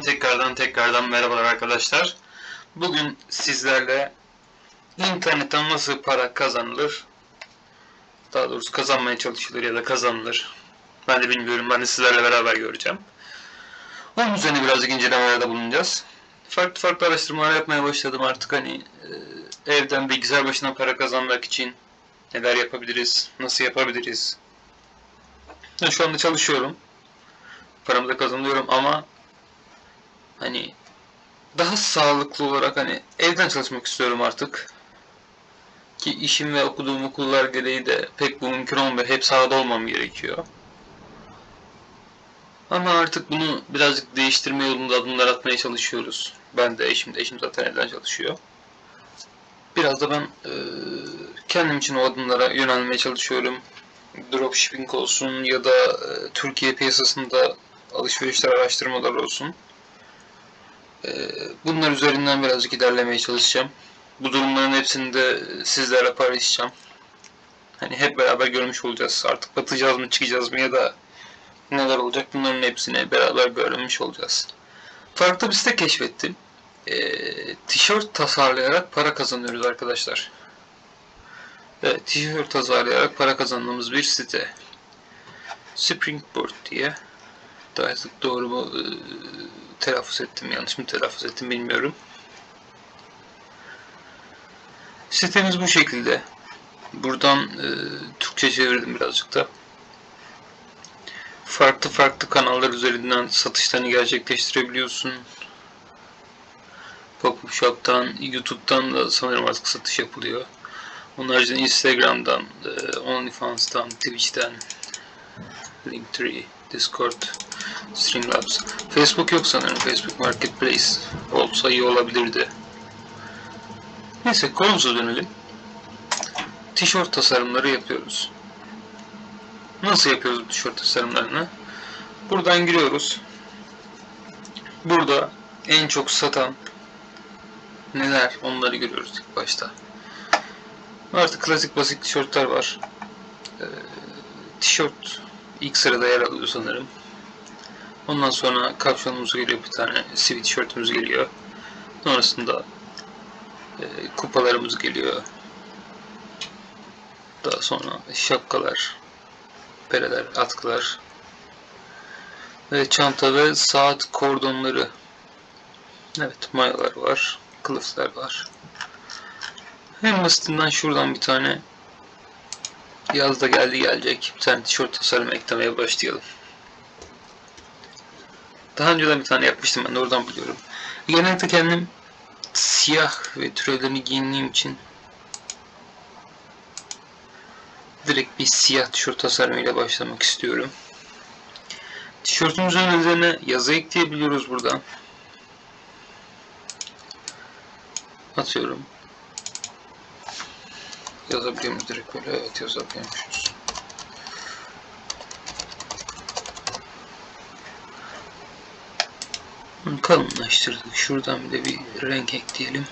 Tekrardan tekrardan tekrardan merhabalar arkadaşlar. Bugün sizlerle internetten nasıl para kazanılır, daha doğrusu kazanmaya çalışılır ya da kazanılır. Ben de bilmiyorum. Ben de sizlerle beraber göreceğim. Onun üzerine birazcık incelemelerde bulunacağız. Farklı farklı araştırmalar yapmaya başladım artık hani e, evden bilgisayar başına para kazanmak için neler yapabiliriz, nasıl yapabiliriz. Ben şu anda çalışıyorum. Paramı da kazanıyorum ama hani daha sağlıklı olarak hani evden çalışmak istiyorum artık. Ki işim ve okuduğum okullar gereği de pek bu mümkün olmuyor. Hep sahada olmam gerekiyor. Ama artık bunu birazcık değiştirme yolunda adımlar atmaya çalışıyoruz. Ben de eşim de eşim zaten evden çalışıyor. Biraz da ben e, kendim için o adımlara yönelmeye çalışıyorum. Dropshipping olsun ya da e, Türkiye piyasasında alışverişler araştırmalar olsun. Ee, Bunlar üzerinden birazcık ilerlemeye çalışacağım. Bu durumların hepsini de sizlerle paylaşacağım. Hani hep beraber görmüş olacağız. Artık batacağız mı çıkacağız mı ya da neler olacak bunların hepsini beraber görmüş olacağız. Farklı bir site keşfettim. Ee, tişört tasarlayarak para kazanıyoruz arkadaşlar. Evet, tişört tasarlayarak para kazandığımız bir site. Springboard diye. Daha doğru mu e, telaffuz ettim, yanlış mı telaffuz ettim bilmiyorum. Sitemiz bu şekilde. Buradan e, Türkçe çevirdim birazcık da. Farklı farklı kanallar üzerinden satışlarını gerçekleştirebiliyorsun. Pop-up Shop'tan, YouTube'dan da sanırım artık satış yapılıyor. Onun haricinde Instagram'dan, e, OnlyFans'tan, Twitch'ten, Linktree, Discord, Streamlabs. Facebook yok sanırım. Facebook Marketplace olsa iyi olabilirdi. Neyse konumuza dönelim. Tişört tasarımları yapıyoruz. Nasıl yapıyoruz bu tişört tasarımlarını? Buradan giriyoruz. Burada en çok satan neler onları görüyoruz ilk başta. Artık klasik basit tişörtler var. Ee, tişört ilk sırada yer alıyor sanırım. Ondan sonra kapşonumuz geliyor bir tane sivit tişörtümüz geliyor. Sonrasında e, kupalarımız geliyor. Daha sonra şapkalar, bereler, atkılar ve çanta ve saat kordonları. Evet mayalar var, kılıflar var. En basitinden şuradan bir tane yazda geldi gelecek bir tane tişört tasarımı eklemeye başlayalım. Daha önceden bir tane yapmıştım ben de oradan biliyorum. Genellikle kendim siyah ve türevlerini giyindiğim için direkt bir siyah tişört tasarımıyla başlamak istiyorum. Tişörtümüzün üzerine yazı ekleyebiliyoruz buradan. Atıyorum. Yazabiliyor muyuz direkt böyle? Evet yazabiliyormuşuz. Kalınlaştırdık. Şuradan bir de bir renk ekleyelim.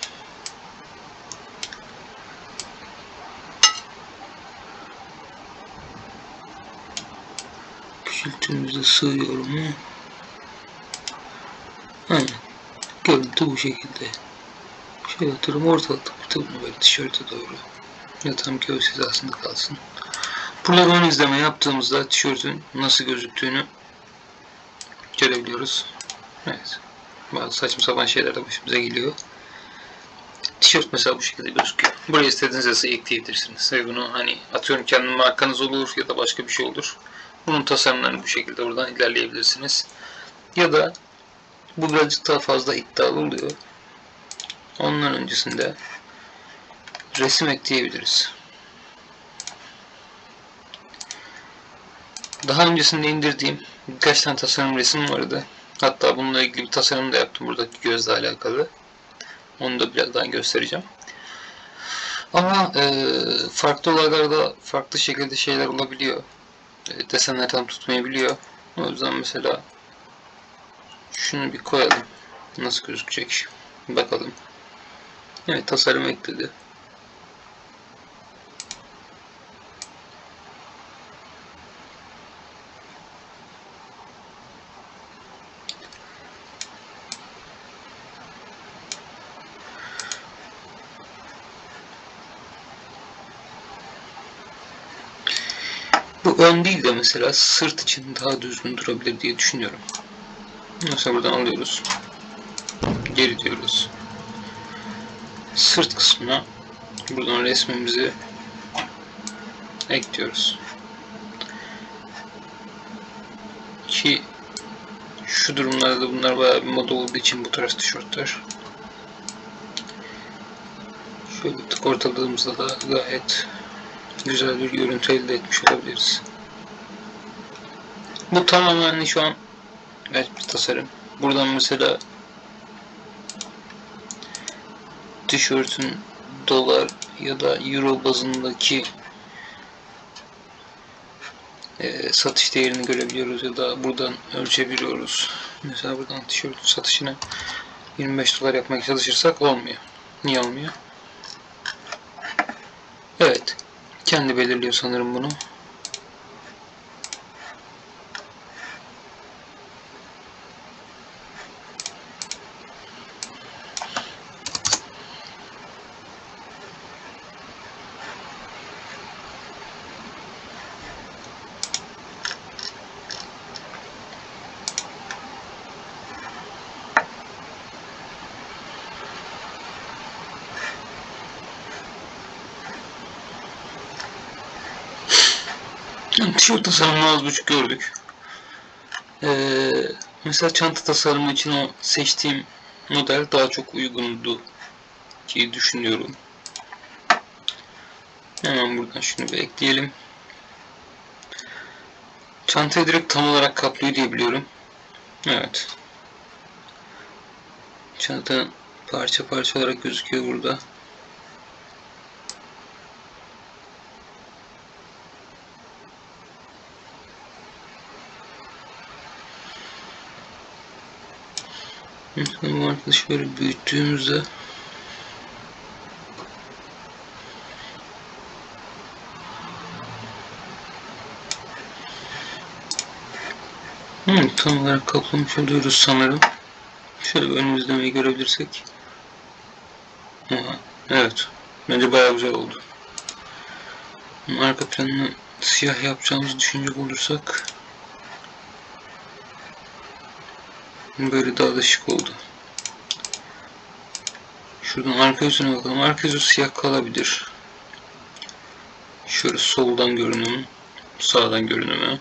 Küçültümüzde sığıyor mu? Aynen. Görüntü bu şekilde. Şöyle atıyorum ortalıkta bunu böyle tişörte doğru. Ya tam göğüs hizasında kalsın. Burada ön izleme yaptığımızda tişörtün nasıl gözüktüğünü görebiliyoruz. Evet. Bazı saçma sapan şeyler de başımıza geliyor. Tişört mesela bu şekilde gözüküyor. Buraya istediğiniz yazıyı ekleyebilirsiniz. Ve bunu hani atıyorum kendi markanız olur ya da başka bir şey olur. Bunun tasarımlarını bu şekilde buradan ilerleyebilirsiniz. Ya da bu birazcık daha fazla iddialı oluyor. Ondan öncesinde resim ekleyebiliriz. Daha öncesinde indirdiğim birkaç tane tasarım resim vardı. Hatta bununla ilgili bir tasarım da yaptım buradaki gözle alakalı. Onu da birazdan göstereceğim. Ama e, farklı olaylarda farklı şekilde şeyler olabiliyor. E, desenler tam tutmayabiliyor. O yüzden mesela şunu bir koyalım. Nasıl gözükecek? Bakalım. Evet tasarım ekledi. Ön değil de mesela sırt için daha düzgün durabilir diye düşünüyorum. Mesela buradan alıyoruz. Geri diyoruz. Sırt kısmına buradan resmimizi ekliyoruz. Ki şu durumlarda da bunlar bayağı bir moda olduğu için bu tarz tişörtler. Şöyle tık ortaladığımızda da gayet güzel bir görüntü elde etmiş olabiliriz. Bu tamamen şu an evet bir tasarım. Buradan mesela tişörtün dolar ya da euro bazındaki e, satış değerini görebiliyoruz ya da buradan ölçebiliyoruz. Mesela buradan tişörtün satışını 25 dolar yapmak çalışırsak olmuyor. Niye olmuyor? Evet. Kendi belirliyor sanırım bunu. Tişört tasarımını az buçuk gördük. Ee, mesela çanta tasarımı için o seçtiğim model daha çok uygundu ki düşünüyorum. Hemen buradan şunu bir ekleyelim. Çantayı direkt tam olarak kaplıyor diye biliyorum. Evet. Çanta parça parça olarak gözüküyor burada. Bu arkadaşı böyle büyüttüğümüzde Hmm, tam olarak kaplamış oluyoruz sanırım. Şöyle bir ön izlemeyi görebilirsek. Aha, evet. Bence bayağı güzel oldu. Arka planını siyah yapacağımızı düşünecek olursak böyle daha da şık oldu. Şuradan arka yüzüne bakalım. Arka yüzü siyah kalabilir. Şöyle soldan görünümü, sağdan görünümü.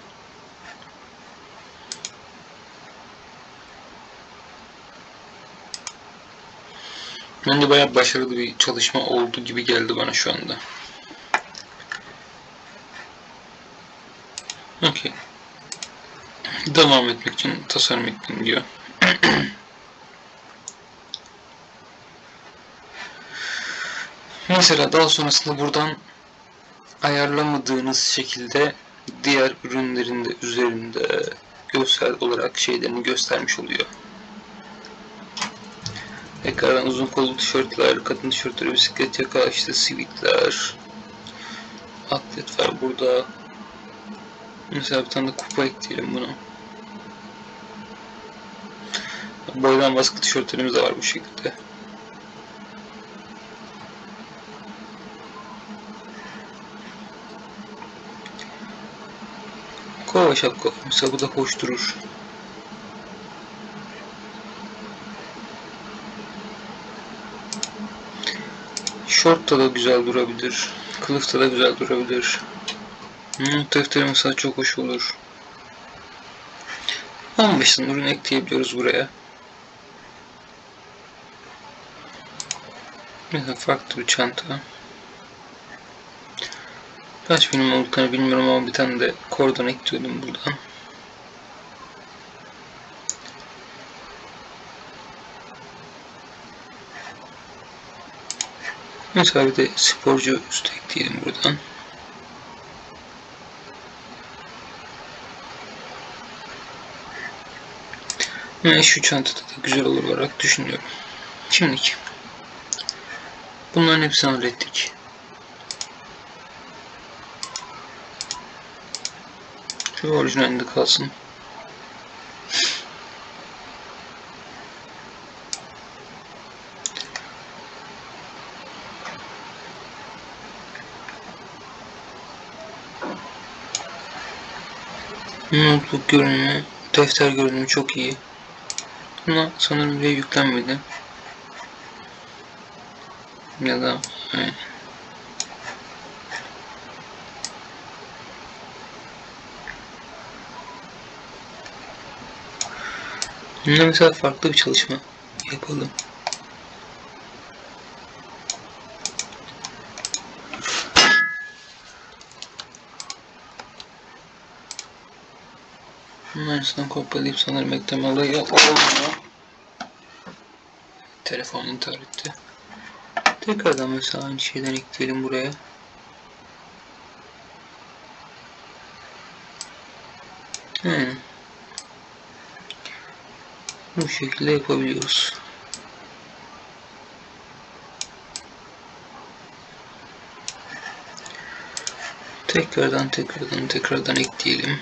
Bence bayağı başarılı bir çalışma oldu gibi geldi bana şu anda. Okey. Devam etmek için tasarım ekleyin diyor. Mesela daha sonrasında buradan ayarlamadığınız şekilde diğer ürünlerin de üzerinde görsel olarak şeylerini göstermiş oluyor. Tekrardan uzun kollu tişörtler, kadın tişörtleri, bisiklet yaka, işte sivitler, atlet var burada. Mesela bir tane de kupa ekleyelim buna. Boydan baskı tişörtlerimiz de var bu şekilde. Kova şapka. Mesela bu da hoş durur. Şortta da güzel durabilir. Kılıfta da güzel durabilir. Not defteri mesela çok hoş olur. 15 tane ürün ekleyebiliyoruz buraya. Mesela farklı bir çanta. Kaç film olduklarını bilmiyorum ama bir tane de kordon ekliyordum buradan. Mesela bir de sporcu üstü ekleyelim buradan. Ve şu çantada da güzel olur olarak düşünüyorum. Şimdiki. Bunların hepsini hallettik. Şu orijinalinde kalsın. Notebook görünümü, defter görünümü çok iyi. Ama sanırım buraya yüklenmedi. Ya da evet. Mesela farklı bir çalışma yapalım. Bunun aynısından kopyalayıp sanırım ekleme olayı olmuyor. Telefon intihar. Tekrardan mesela aynı şeyden ekleyelim buraya. Hmm. Bu şekilde yapabiliyoruz. Tekrardan tekrardan tekrardan ekleyelim.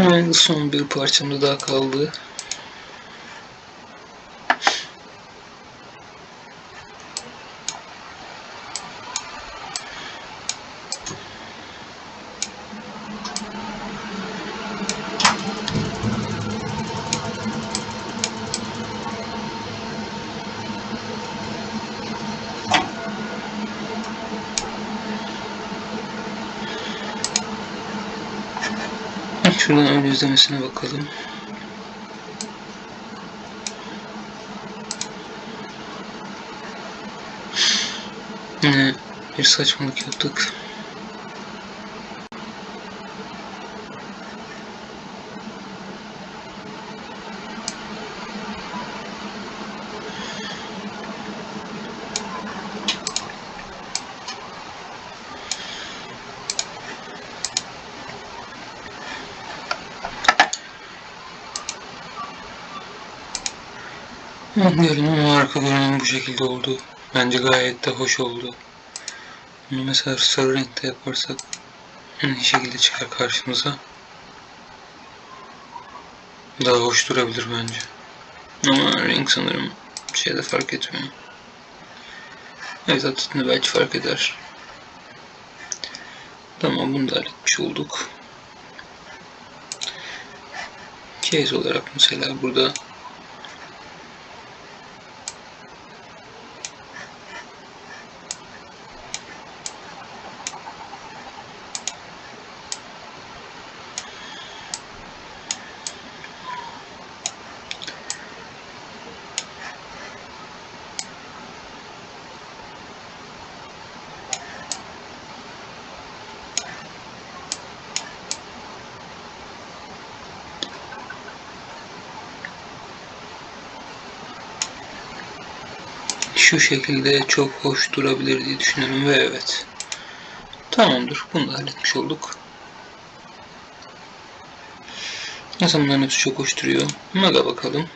Evet, son bir parçamız daha kaldı. Şuradan ön izlemesine bakalım. Yine bir saçmalık yaptık. Ama arka görünüm bu şekilde oldu. Bence gayet de hoş oldu. Mesela sarı renkte yaparsak aynı şekilde çıkar karşımıza. Daha hoş durabilir bence. Ama renk sanırım şeyde fark etmiyor. Evet aslında belki fark eder. Tamam bunu da halletmiş olduk. Case olarak mesela burada şu şekilde çok hoş durabilir diye düşünüyorum ve evet. Tamamdır. Bunu da halletmiş olduk. Mesela bunların hepsi çok hoş duruyor. Maga bakalım.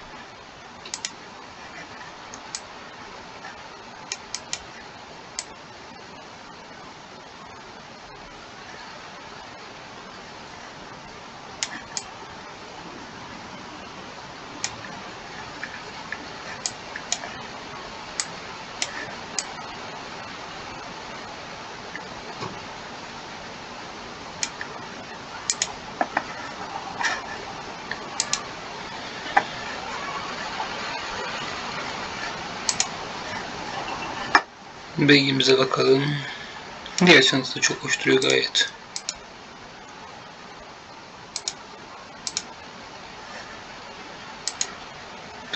Beygimize bakalım. Diğer çantası çok hoş duruyor gayet.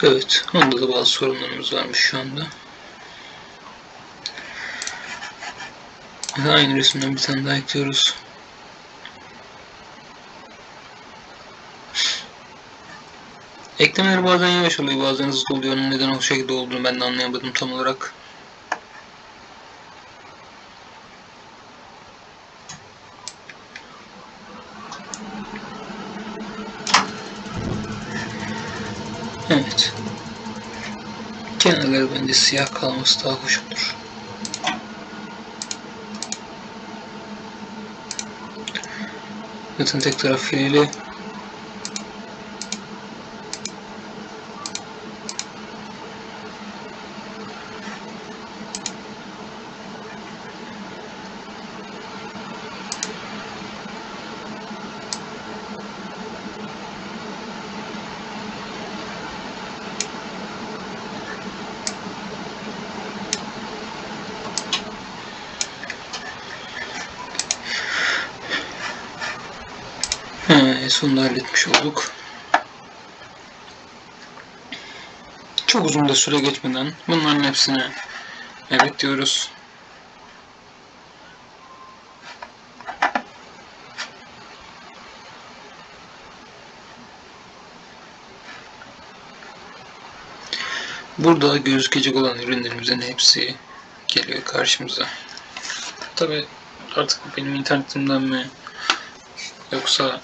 Evet, onda da bazı sorunlarımız varmış şu anda. Aynı resimden bir tane daha ekliyoruz. Eklemeleri bazen yavaş oluyor, bazen hızlı oluyor. Neden o şekilde olduğunu ben de anlayamadım tam olarak. gibi siyah kalması daha hoş olur. Zaten tek taraf filiyle uzun da süre geçmeden bunların hepsine evet diyoruz. Burada gözükecek olan ürünlerimizin hepsi geliyor karşımıza. Tabi artık benim internetimden mi yoksa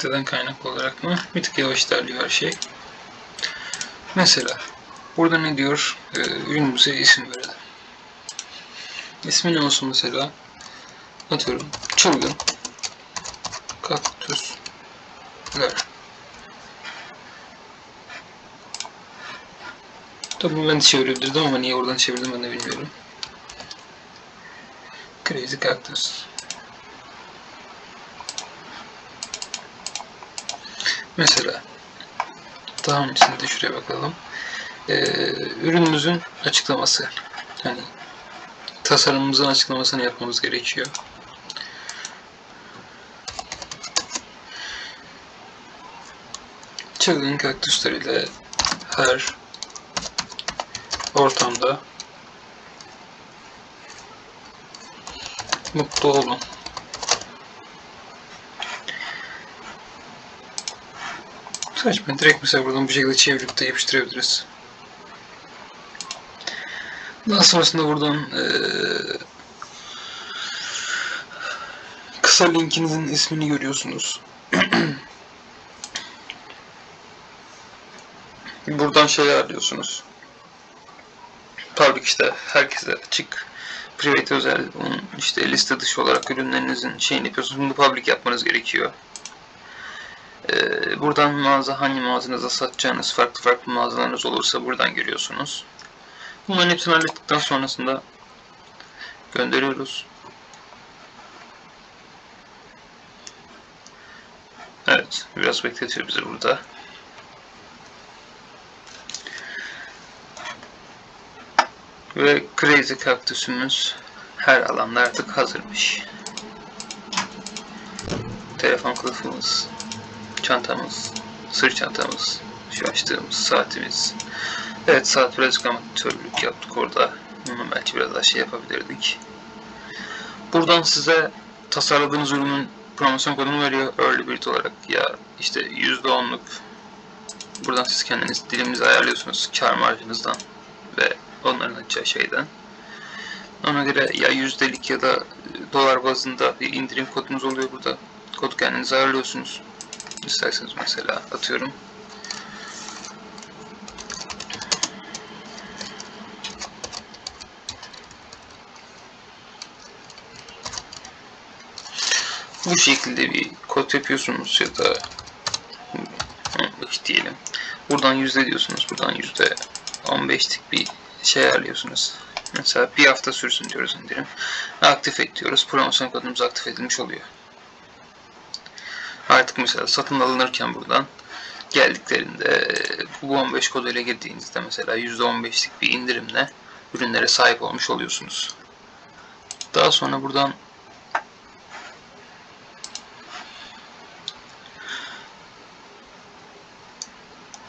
siteden kaynaklı olarak mı bir tık yavaş ilerliyor her şey. Mesela burada ne diyor? Ee, ürünümüze isim verelim. İsmi ne olsun mesela? Atıyorum çılgın kaktüsler. Tabii ben çevirebilirdim ama niye oradan çevirdim ben de bilmiyorum. Crazy Cactus. Mesela daha öncesinde de şuraya bakalım. Ee, ürünümüzün açıklaması. Yani tasarımımızın açıklamasını yapmamız gerekiyor. Çılgın kaktüsler ile her ortamda mutlu olun. Saçma. Direkt mesela buradan bu şekilde çevirip de yapıştırabiliriz. Daha sonrasında buradan eee, kısa linkinizin ismini görüyorsunuz. buradan şey ayarlıyorsunuz. Public işte herkese açık. Private özel bunun işte liste dışı olarak ürünlerinizin şeyini yapıyorsunuz. Bunu public yapmanız gerekiyor. Buradan mağaza hangi mağazanıza satacağınız farklı farklı mağazalarınız olursa buradan görüyorsunuz. Bunların hepsini hallettikten sonrasında gönderiyoruz. Evet, biraz bekletiyor bizi burada. Ve Crazy kaktüsümüz her alanda artık hazırmış. Telefon kılıfımız, çantamız, sırt çantamız, şu açtığımız saatimiz. Evet saat birazcık amatörlük yaptık orada. Bunu belki biraz daha şey yapabilirdik. Buradan size tasarladığınız ürünün promosyon kodunu veriyor early bird olarak ya işte %10'luk buradan siz kendiniz dilimizi ayarlıyorsunuz kar marjınızdan ve onların açacağı şeyden. Ona göre ya yüzdelik ya da dolar bazında bir indirim kodunuz oluyor burada. Kodu kendiniz ayarlıyorsunuz. İsterseniz mesela atıyorum. Bu şekilde bir kod yapıyorsunuz ya da 15 diyelim. Buradan yüzde diyorsunuz. Buradan yüzde 15'lik bir şey ayarlıyorsunuz. Mesela bir hafta sürsün diyoruz indirim. Aktif et diyoruz. Promosyon kodumuz aktif edilmiş oluyor. Artık mesela satın alınırken buradan geldiklerinde bu 15 koduyla girdiğinizde mesela %15'lik bir indirimle ürünlere sahip olmuş oluyorsunuz. Daha sonra buradan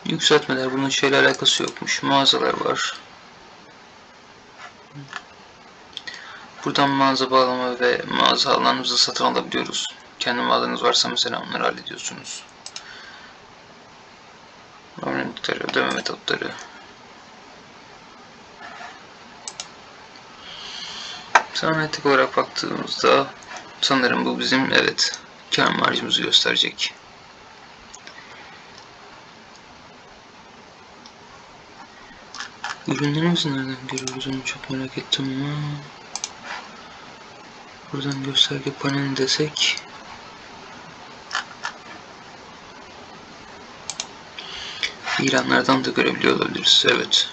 yükseltmeler bunun şeyle alakası yokmuş. Mağazalar var. Buradan mağaza bağlama ve mağaza alanımızı satın alabiliyoruz. Kendi mağazanız varsa mesela onları hallediyorsunuz. Örnekleri, ödeme metotları. Sanatik olarak baktığımızda sanırım bu bizim evet kar marjımızı gösterecek. Ürünlerimizi nereden görüyoruz onu çok merak ettim ama Buradan gösterge paneli desek. İlanlardan da görebiliyor olabiliriz. Evet.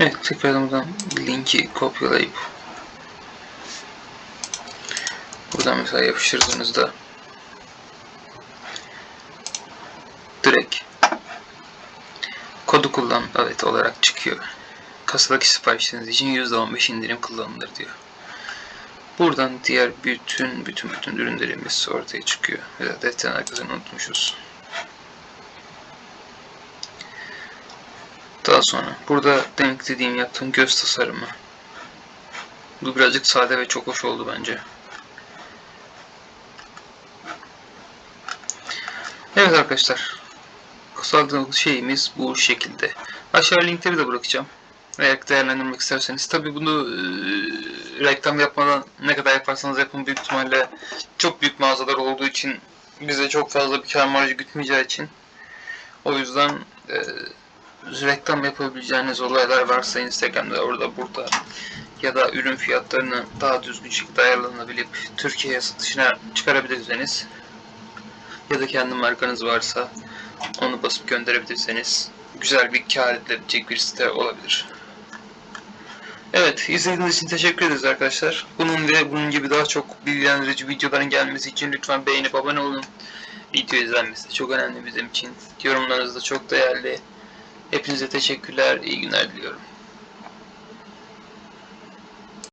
Evet, tekrardan buradan linki kopyalayıp buradan mesela yapıştırdığınızda direkt kodu kullan evet olarak çıkıyor. Kasadaki siparişleriniz için %15 indirim kullanılır diyor. Buradan diğer bütün bütün bütün ürünlerimiz ortaya çıkıyor. Ve defterin arkasını unutmuşuz. Daha sonra burada demek dediğim yaptığım göz tasarımı. Bu birazcık sade ve çok hoş oldu bence. Evet arkadaşlar. Kısaltığımız şeyimiz bu şekilde. Aşağı linkleri de bırakacağım. Eğer değerlendirmek isterseniz. Tabi bunu reklam yapmadan ne kadar yaparsanız yapın büyük ihtimalle çok büyük mağazalar olduğu için bize çok fazla bir kar marjı gütmeyeceği için o yüzden e, reklam yapabileceğiniz olaylar varsa Instagram'da orada burada ya da ürün fiyatlarını daha düzgün şekilde ayarlanabilip Türkiye'ye satışına çıkarabilirseniz ya da kendi markanız varsa onu basıp gönderebilirseniz güzel bir kar edilebilecek bir site olabilir. Evet, izlediğiniz için teşekkür ederiz arkadaşlar. Bunun ve bunun gibi daha çok bilgilendirici videoların gelmesi için lütfen beğenip abone olun. Video izlenmesi çok önemli bizim için. Yorumlarınız da çok değerli. Hepinize teşekkürler, iyi günler diliyorum.